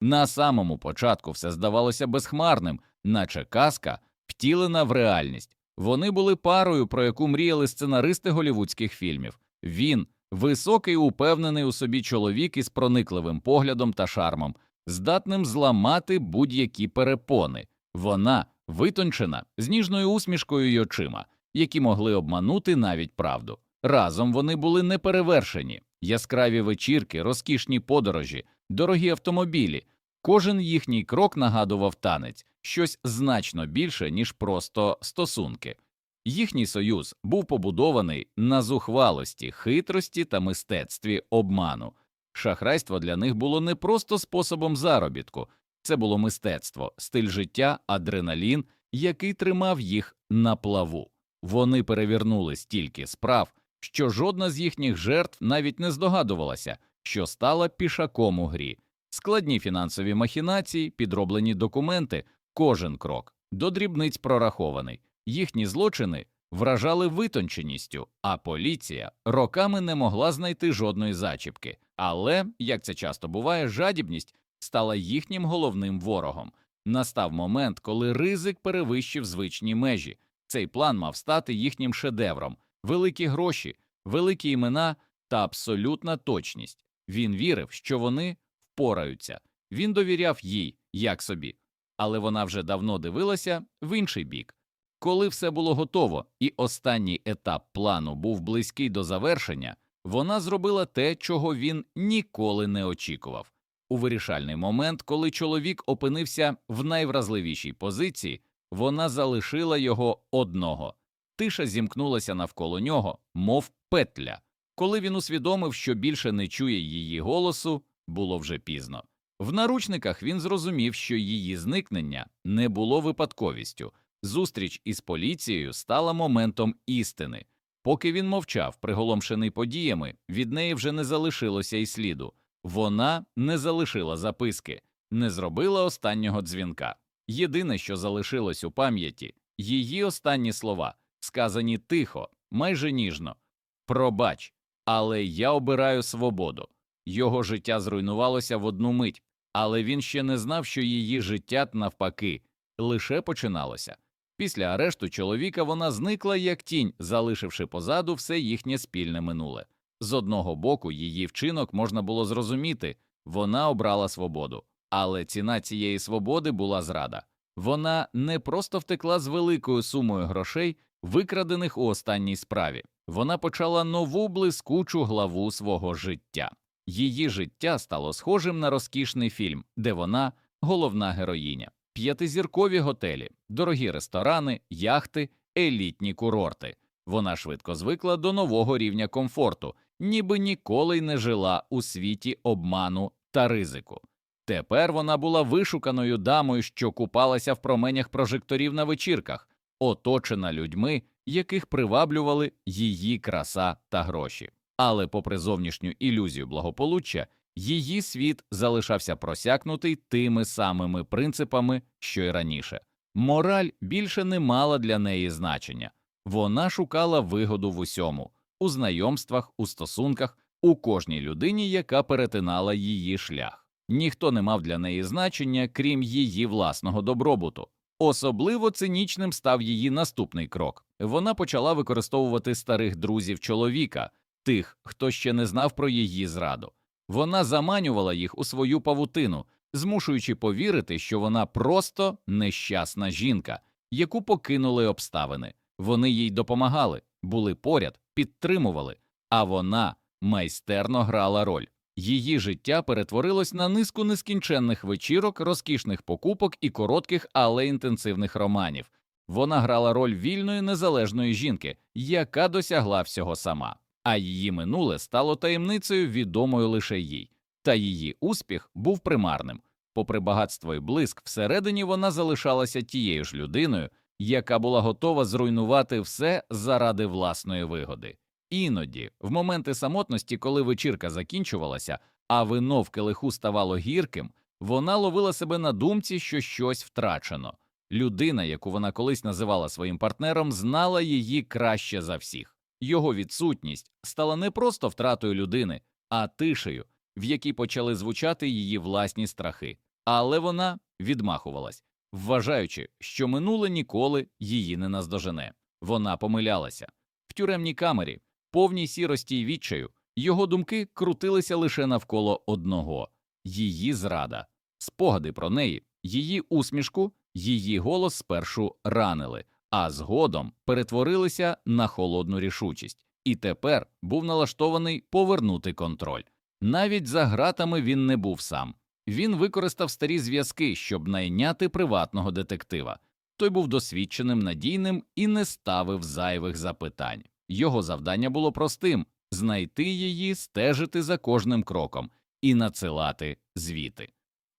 На самому початку все здавалося безхмарним, наче казка, втілена в реальність. Вони були парою, про яку мріяли сценаристи голівудських фільмів. Він високий, упевнений у собі чоловік із проникливим поглядом та шармом, здатним зламати будь-які перепони. Вона витончена, з ніжною усмішкою й очима, які могли обманути навіть правду. Разом вони були неперевершені, яскраві вечірки, розкішні подорожі, дорогі автомобілі. Кожен їхній крок нагадував танець, щось значно більше, ніж просто стосунки. Їхній союз був побудований на зухвалості, хитрості та мистецтві обману. Шахрайство для них було не просто способом заробітку, це було мистецтво, стиль життя, адреналін, який тримав їх на плаву. Вони перевернули стільки справ, що жодна з їхніх жертв навіть не здогадувалася, що стала пішаком у грі. Складні фінансові махінації, підроблені документи, кожен крок до дрібниць прорахований. Їхні злочини вражали витонченістю, а поліція роками не могла знайти жодної зачіпки. Але, як це часто буває, жадібність стала їхнім головним ворогом. Настав момент, коли ризик перевищив звичні межі. Цей план мав стати їхнім шедевром, великі гроші, великі імена та абсолютна точність. Він вірив, що вони впораються. Він довіряв їй, як собі, але вона вже давно дивилася в інший бік. Коли все було готово, і останній етап плану був близький до завершення, вона зробила те, чого він ніколи не очікував. У вирішальний момент, коли чоловік опинився в найвразливішій позиції, вона залишила його одного. Тиша зімкнулася навколо нього, мов петля. Коли він усвідомив, що більше не чує її голосу, було вже пізно. В наручниках він зрозумів, що її зникнення не було випадковістю. Зустріч із поліцією стала моментом істини. Поки він мовчав, приголомшений подіями, від неї вже не залишилося й сліду. Вона не залишила записки, не зробила останнього дзвінка. Єдине, що залишилось у пам'яті, її останні слова, сказані тихо, майже ніжно. Пробач, але я обираю свободу. Його життя зруйнувалося в одну мить, але він ще не знав, що її життя, навпаки, лише починалося. Після арешту чоловіка вона зникла як тінь, залишивши позаду все їхнє спільне минуле. З одного боку, її вчинок можна було зрозуміти вона обрала свободу, але ціна цієї свободи була зрада. Вона не просто втекла з великою сумою грошей, викрадених у останній справі. Вона почала нову блискучу главу свого життя. Її життя стало схожим на розкішний фільм, де вона головна героїня, п'ятизіркові готелі, дорогі ресторани, яхти, елітні курорти. Вона швидко звикла до нового рівня комфорту, ніби ніколи й не жила у світі обману та ризику. Тепер вона була вишуканою дамою, що купалася в променях прожекторів на вечірках, оточена людьми, яких приваблювали її краса та гроші. Але, попри зовнішню ілюзію благополуччя, її світ залишався просякнутий тими самими принципами, що й раніше. Мораль більше не мала для неї значення. Вона шукала вигоду в усьому у знайомствах, у стосунках, у кожній людині, яка перетинала її шлях. Ніхто не мав для неї значення, крім її власного добробуту. Особливо цинічним став її наступний крок. Вона почала використовувати старих друзів чоловіка, тих, хто ще не знав про її зраду. Вона заманювала їх у свою павутину, змушуючи повірити, що вона просто нещасна жінка, яку покинули обставини. Вони їй допомагали, були поряд, підтримували, а вона майстерно грала роль. Її життя перетворилось на низку нескінченних вечірок, розкішних покупок і коротких, але інтенсивних романів. Вона грала роль вільної незалежної жінки, яка досягла всього сама, а її минуле стало таємницею, відомою лише їй. Та її успіх був примарним. Попри багатство і блиск, всередині вона залишалася тією ж людиною, яка була готова зруйнувати все заради власної вигоди. Іноді, в моменти самотності, коли вечірка закінчувалася, а вино в келиху ставало гірким, вона ловила себе на думці, що щось втрачено. Людина, яку вона колись називала своїм партнером, знала її краще за всіх. Його відсутність стала не просто втратою людини, а тишею, в якій почали звучати її власні страхи. але вона відмахувалась, вважаючи, що минуле ніколи її не наздожене. Вона помилялася. В тюремній камері, повній сірості й відчаю, його думки крутилися лише навколо одного її зрада, спогади про неї, її усмішку, її голос спершу ранили, а згодом перетворилися на холодну рішучість, і тепер був налаштований повернути контроль. Навіть за ґратами він не був сам. Він використав старі зв'язки, щоб найняти приватного детектива. Той був досвідченим, надійним і не ставив зайвих запитань. Його завдання було простим знайти її, стежити за кожним кроком і надсилати звіти.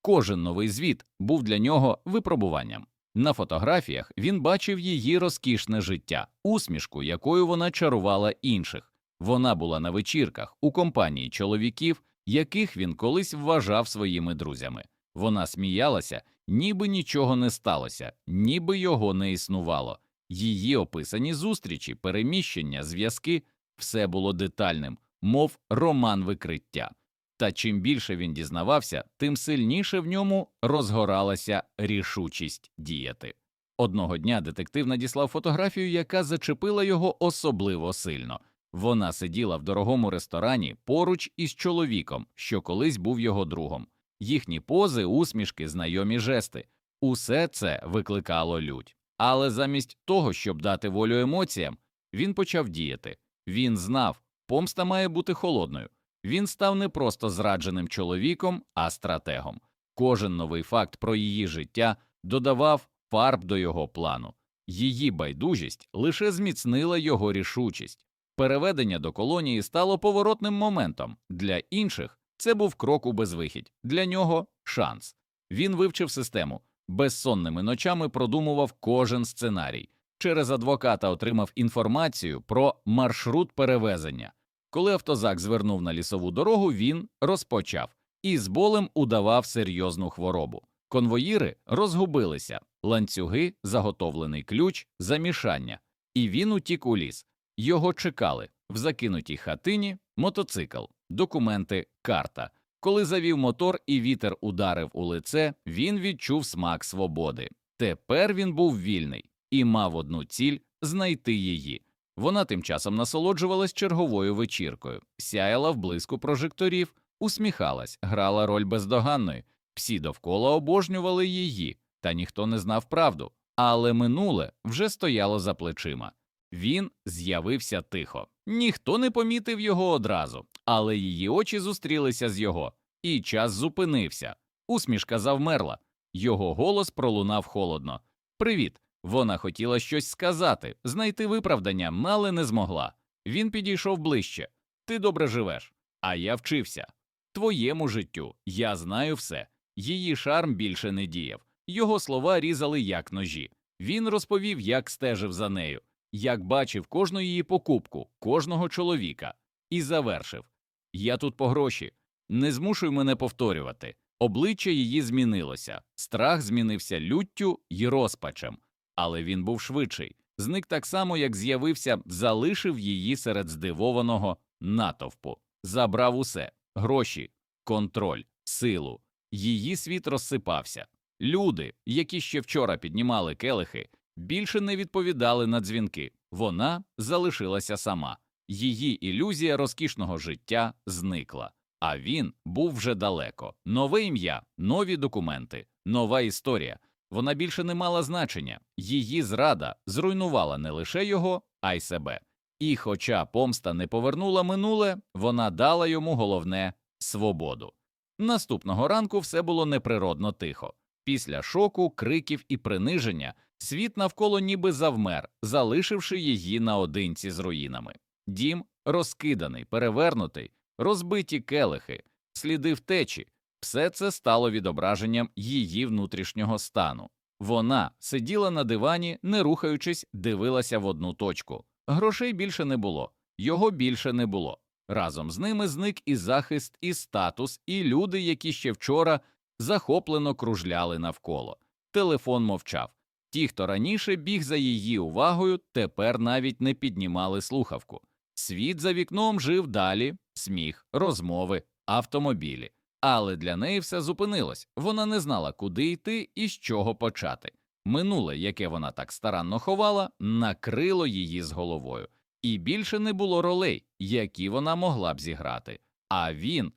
Кожен новий звіт був для нього випробуванням. На фотографіях він бачив її розкішне життя, усмішку, якою вона чарувала інших. Вона була на вечірках у компанії чоловіків, яких він колись вважав своїми друзями. Вона сміялася, ніби нічого не сталося, ніби його не існувало. Її описані зустрічі, переміщення, зв'язки все було детальним, мов роман викриття. Та чим більше він дізнавався, тим сильніше в ньому розгоралася рішучість діяти. Одного дня детектив надіслав фотографію, яка зачепила його особливо сильно. Вона сиділа в дорогому ресторані поруч із чоловіком, що колись був його другом. Їхні пози, усмішки, знайомі жести усе це викликало лють. Але замість того, щоб дати волю емоціям, він почав діяти. Він знав, помста має бути холодною. Він став не просто зрадженим чоловіком, а стратегом. Кожен новий факт про її життя додавав фарб до його плану. Її байдужість лише зміцнила його рішучість. Переведення до колонії стало поворотним моментом. Для інших це був крок у безвихідь, для нього шанс. Він вивчив систему, безсонними ночами продумував кожен сценарій. Через адвоката отримав інформацію про маршрут перевезення. Коли автозак звернув на лісову дорогу, він розпочав і з болем удавав серйозну хворобу. Конвоїри розгубилися, ланцюги, заготовлений ключ, замішання, і він утік у ліс. Його чекали в закинутій хатині, мотоцикл, документи, карта. Коли завів мотор і вітер ударив у лице, він відчув смак свободи. Тепер він був вільний і мав одну ціль знайти її. Вона тим часом насолоджувалась черговою вечіркою, сяяла в блиску прожекторів, усміхалась, грала роль бездоганної. Всі довкола обожнювали її, та ніхто не знав правду. Але минуле вже стояло за плечима. Він з'явився тихо. Ніхто не помітив його одразу, але її очі зустрілися з його, і час зупинився. Усмішка завмерла. Його голос пролунав холодно. Привіт. Вона хотіла щось сказати, знайти виправдання, але не змогла. Він підійшов ближче. Ти добре живеш, а я вчився. Твоєму життю я знаю все. Її шарм більше не діяв. Його слова різали як ножі. Він розповів, як стежив за нею, як бачив кожну її покупку, кожного чоловіка, і завершив Я тут по гроші. Не змушуй мене повторювати. Обличчя її змінилося, страх змінився люттю й розпачем, але він був швидший. Зник так само, як з'явився, залишив її серед здивованого натовпу, забрав усе гроші, контроль, силу. Її світ розсипався. Люди, які ще вчора піднімали келихи, більше не відповідали на дзвінки. Вона залишилася сама. Її ілюзія розкішного життя зникла. А він був вже далеко. Нове ім'я, нові документи, нова історія. Вона більше не мала значення. Її зрада зруйнувала не лише його, а й себе. І, хоча помста не повернула минуле, вона дала йому головне свободу. Наступного ранку все було неприродно тихо. Після шоку, криків і приниження світ навколо ніби завмер, залишивши її наодинці з руїнами. Дім розкиданий, перевернутий, розбиті келихи, сліди втечі. Все це стало відображенням її внутрішнього стану. Вона сиділа на дивані, не рухаючись, дивилася в одну точку. Грошей більше не було, його більше не було. Разом з ними зник і захист, і статус, і люди, які ще вчора захоплено кружляли навколо. Телефон мовчав. Ті, хто раніше біг за її увагою, тепер навіть не піднімали слухавку. Світ за вікном жив далі, сміх, розмови, автомобілі. Але для неї все зупинилось. Вона не знала, куди йти і з чого почати. Минуле, яке вона так старанно ховала, накрило її з головою, і більше не було ролей, які вона могла б зіграти. А він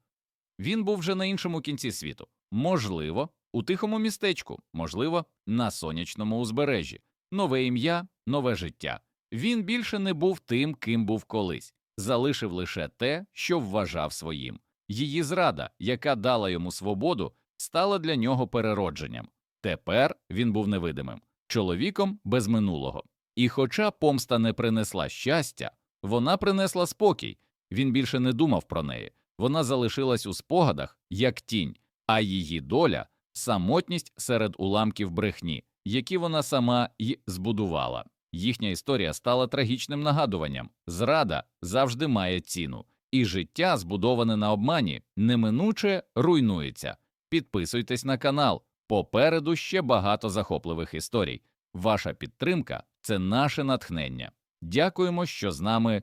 він був вже на іншому кінці світу. Можливо, у тихому містечку, можливо, на сонячному узбережжі. Нове ім'я, нове життя. Він більше не був тим, ким був колись, залишив лише те, що вважав своїм. Її зрада, яка дала йому свободу, стала для нього переродженням. Тепер він був невидимим, чоловіком без минулого. І хоча помста не принесла щастя, вона принесла спокій. Він більше не думав про неї. Вона залишилась у спогадах як тінь, а її доля самотність серед уламків брехні, які вона сама й збудувала. Їхня історія стала трагічним нагадуванням зрада завжди має ціну, і життя, збудоване на обмані, неминуче руйнується. Підписуйтесь на канал. Попереду ще багато захопливих історій. Ваша підтримка це наше натхнення. Дякуємо, що з нами